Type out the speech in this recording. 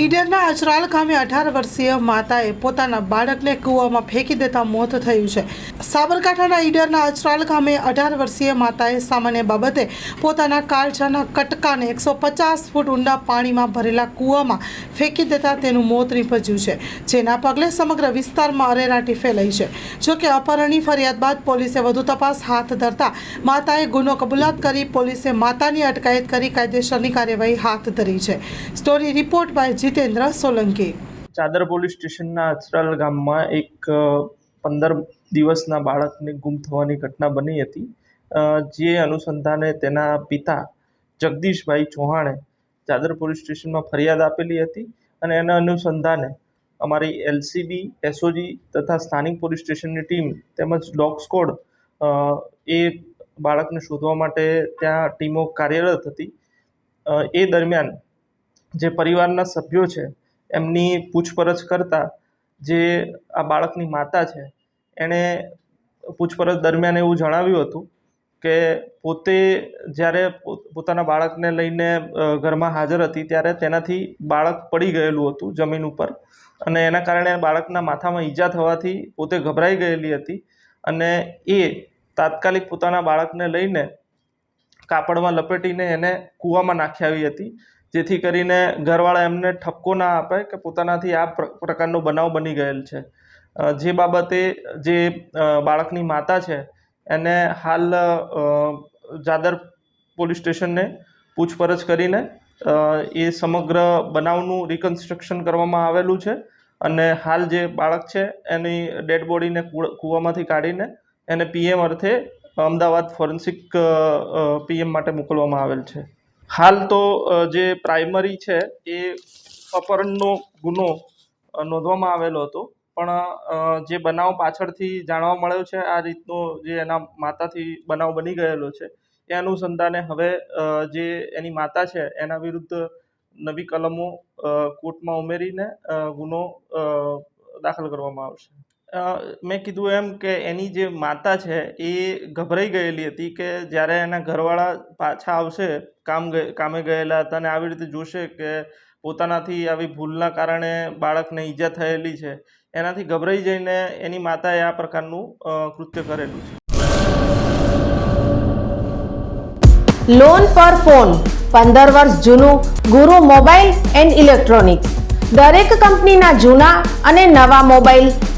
ઈડરના અચરાલ ગામે અઢાર વર્ષીય માતાએ પોતાના બાળકને કૂવામાં ફેંકી દેતા મોત થયું છે. સાબરકાંઠાના ઈડરના અચરાલ ગામે અઢાર વર્ષીય માતાએ સામાન્ય બાબતે પોતાના કાળજાના કટકાને એકસો પચાસ ફૂટ ઊંડા પાણીમાં ભરેલા કૂવામાં ફેંકી દેતા તેનું મોત નીપજ્યું છે, જેના પગલે સમગ્ર વિસ્તારમાં અરેરાટી ફેલાઈ છે. જોકે અપહરણની ફરિયાદ બાદ પોલીસે વધુ તપાસ હાથ ધરતા માતાએ ગુનો કબૂલાત કરી પોલીસે માતાની અટકાયત કરી કાયદેસરની કાર્યવાહી હાથ ધરી છે. Story report by Jitendra Solanki. ચાદર પોલીસ સ્ટેશનના અચરાલ ગામમાં એક પંદર દિવસના બાળકને ગુમ થવાની ઘટના બની હતી જે અનુસંધાને તેના પિતા જગદીશભાઈ ચૌહાણે ચાદર પોલીસ સ્ટેશનમાં ફરિયાદ આપેલી હતી અને એના અનુસંધાને અમારી એલસીબી, એસઓજી તથા સ્થાનિક પોલીસ સ્ટેશનની ટીમ તેમજ ડોગ સ્કોડ એ બાળકને શોધવા માટે ત્યાં ટીમો કાર્યરત હતી. એ દરમિયાન જે પરિવારના સભ્યો છે, એમની પૂછપરછ કરતાં જે આ બાળકની માતા છે, એણે પૂછપરછ દરમિયાન એવું જણાવ્યું હતું કે પોતે જ્યારે પોતાના બાળકને લઈને ઘરમાં હાજર હતી ત્યારે તેનાથી બાળક પડી ગયેલું હતું જમીન ઉપર અને એના કારણે બાળકના માથામાં ઈજા થવાથી પોતે ગભરાઈ ગયેલી હતી અને એ તાત્કાલિક પોતાના બાળકને લઈને કાપડમાં લપેટીને એને કૂવામાં નાખી આવી હતી જેથી કરીને ઘરવાળા એમને ઠપકો ના આપે કે પોતાનાથી આ પ્ર- પ્રકારનો બનાવ બની ગયેલ છે. જે બાબતે જે બાળકની માતા છે, એને હાલ જાદર પોલીસ સ્ટેશનને પૂછપરછ કરીને એ સમગ્ર બનાવનું રિકન્સ્ટ્રક્શન કરવામાં આવેલું છે અને હાલ જે બાળક છે, એની ડેડ બોડીને કૂવામાંથી કાઢીને એને પીએમ અર્થે અમદાવાદ ફોરેન્સિક પીએમ માટે મોકલવામાં આવેલ છે. હાલ તો જે પ્રાઇમરી છે, એ અપહરણનો ગુનો નોંધવામાં આવેલો હતો. પણ જે બનાવ પાછળથી જાણવા મળ્યો છે, આ રીતનો જે એના માતાથી બનાવ બની ગયેલો છે, એ અનુસંધાને હવે જે એની માતા છે, એના વિરુદ્ધ નવી કલમો કોર્ટમાં ઉમેરીને ગુનો દાખલ કરવામાં આવશે. મેં કીધું એમ કે એની જે માતા છે એ ગભરાઈ ગયેલી હતી કે જ્યારે એના ઘરવાળા પાછા આવશે, કામ કામે ગયેલા હતા અને આવી રીતે જોશે કે પોતાનાથી આવી ભૂલના કારણે બાળકને ઈજા થયેલી છે, એનાથી ગભરાઈ જઈને એની માતાએ આ પ્રકારનું કૃત્ય કરેલું છે. લોન પર ફોન પંદર વર્ષ જૂનું, ગુરુ મોબાઈલ એન્ડ ઇલેક્ટ્રોનિક્સ. દરેક કંપનીના જૂના અને નવા મોબાઈલ